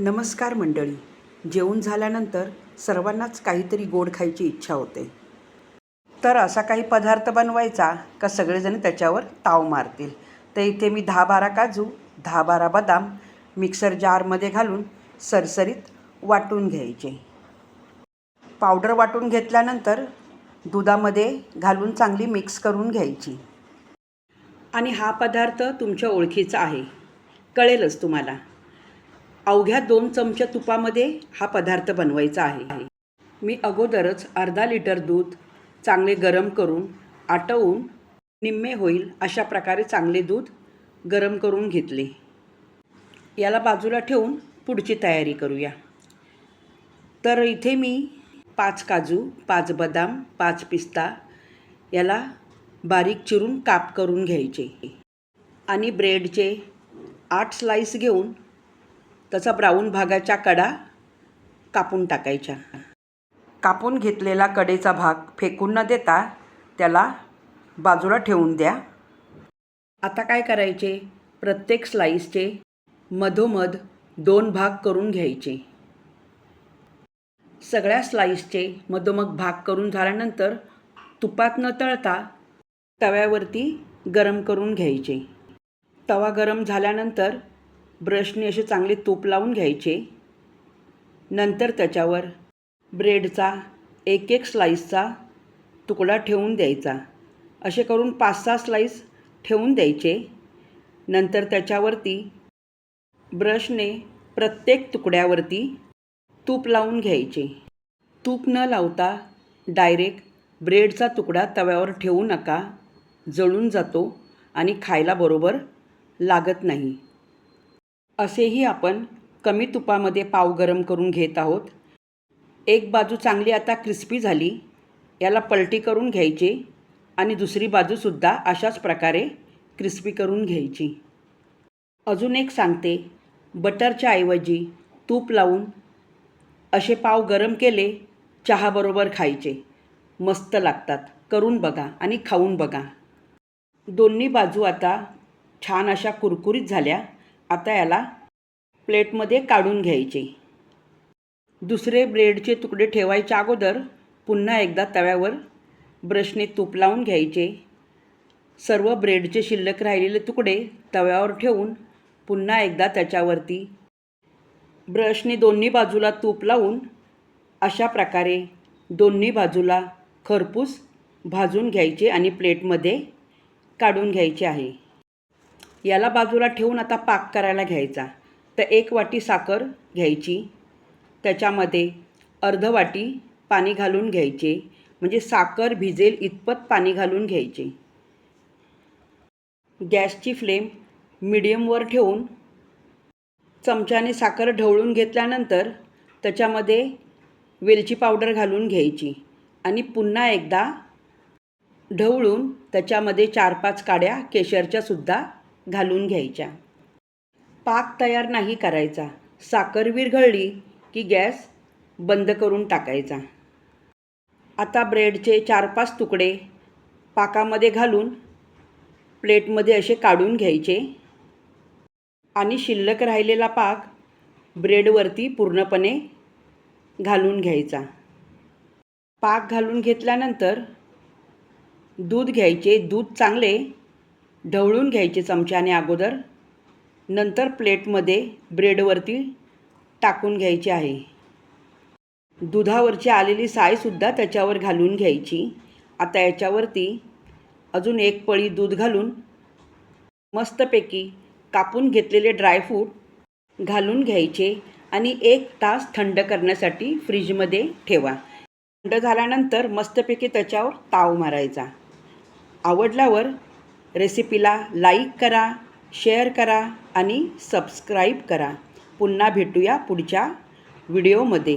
नमस्कार मंडळी. जेवण झाल्यानंतर सर्वांनाच काहीतरी गोड खायची इच्छा होते. तर असा काही पदार्थ बनवायचा का सगळेजण त्याच्यावर ताव मारतील? तर इथे मी दहा बारा काजू दहा बारा बदाम मिक्सर जारमध्ये घालून सरसरीत वाटून घ्यायचे. पावडर वाटून घेतल्यानंतर दुधामध्ये घालून चांगली मिक्स करून घ्यायची. आणि हा पदार्थ तुमच्या ओळखीचा आहे. कळेलच तुम्हाला. अवघ्या दोन चमचे तुपामध्ये हा पदार्थ बनवायचा आहे. मी अगोदरच अर्धा लिटर दूध चांगले गरम करून आटवून निम्मे होईल अशा प्रकारे चांगले दूध गरम करून घेतले. याला बाजूला ठेवून पुढची तयारी करूया. तर इथे मी पाच काजू पाच बदाम पाच पिस्ता याला बारीक चिरून काप करून घ्यायचे आणि ब्रेडचे आठ स्लाईस घेऊन त्याचा ब्राऊन भागाच्या कडा कापून टाकायच्या. कापून घेतलेला कडेचा भाग फेकून न देता त्याला बाजूला ठेवून द्या. आता काय करायचे? प्रत्येक स्लाईसचे मधोमध दोन भाग करून घ्यायचे. सगळ्या स्लाईसचे मधोमध भाग करून झाल्यानंतर तुपात न तळता तव्यावरती गरम करून घ्यायचे. तवा गरम झाल्यानंतर ब्रशने असे चांगले तूप लावून घ्यायचे. नंतर त्याच्यावर ब्रेडचा एक एक स्लाईसचा तुकडा ठेवून द्यायचा. असे करून पाच सहा स्लाईस ठेवून द्यायचे. नंतर त्याच्यावरती ब्रशने प्रत्येक तुकड्यावरती तूप लावून घ्यायचे. तूप न लावता डायरेक्ट ब्रेडचा तुकडा तव्यावर ठेवू नका. जळून जातो आणि खायला बरोबर लागत नाही. असेही आपण कमी तुपामध्ये पाव गरम करून घेत आहोत. एक बाजू चांगली आता क्रिस्पी झाली याला पलटी करून घ्यायची आणि दुसरी बाजूसुद्धा अशाच प्रकारे क्रिस्पी करून घ्यायची. अजून एक सांगते बटरच्या ऐवजी तूप लावून असे पाव गरम केले चहाबरोबर खायचे. मस्त लागतात करून बघा आणि खाऊन बघा. दोन्ही बाजू आता छान अशा कुरकुरीत झाल्या. आता याला प्लेटमध्ये काढून घ्यायचे. दुसरे ब्रेडचे तुकडे ठेवायच्या अगोदर पुन्हा एकदा तव्यावर ब्रशने तूप लावून घ्यायचे. सर्व ब्रेडचे शिल्लक राहिलेले तुकडे तव्यावर ठेवून पुन्हा एकदा त्याच्यावरती ब्रशने दोन्ही बाजूला तूप लावून अशा प्रकारे दोन्ही बाजूला खरपूस भाजून घ्यायचे आणि प्लेटमध्ये काढून घ्यायचे आहे. याला बाजूला ठेवून आता पाक करायला घ्यायचा. तर एक वाटी साखर घ्यायची. त्याच्यामध्ये अर्ध वाटी पाणी घालून घ्यायचे. म्हणजे साखर भिजेल इतपत पाणी घालून घ्यायचे. गॅसची फ्लेम मिडियमवर ठेवून चमच्याने साखर ढवळून घेतल्यानंतर त्याच्यामध्ये वेलची पावडर घालून घ्यायची. आणि पुन्हा एकदा ढवळून त्याच्यामध्ये चार पाच काड्या केशरच्यासुद्धा घालून घ्यायच्या. पाक तयार नाही करायचा. साखर विरघळली की गॅस बंद करून टाकायचा. आता ब्रेडचे चार पाच तुकडे पाकामध्ये घालून प्लेटमध्ये असे काढून घ्यायचे. आणि शिल्लक राहिलेला पाक ब्रेडवरती पूर्णपणे घालून घ्यायचा. पाक घालून घेतल्यानंतर दूध घ्यायचे. दूध चांगले ढवळून घ्यायचे चमच्याने अगोदर. नंतर प्लेटमध्ये ब्रेडवरती टाकून घ्यायचे आहे. दुधावरची आलेली सायसुद्धा त्याच्यावर घालून घ्यायची. आता याच्यावरती अजून एक पळी दूध घालून मस्तपैकी कापून घेतलेले ड्रायफ्रूट घालून घ्यायचे आणि एक तास थंड करण्यासाठी फ्रीजमध्ये ठेवा. थंड झाल्यानंतर मस्तपैकी त्याच्यावर ताव मारायचा. आवडल्यावर रेसिपीला लाईक करा शेअर करा आणि सबस्क्राईब करा. पुन्हा भेटूया पुढच्या व्हिडिओमध्ये.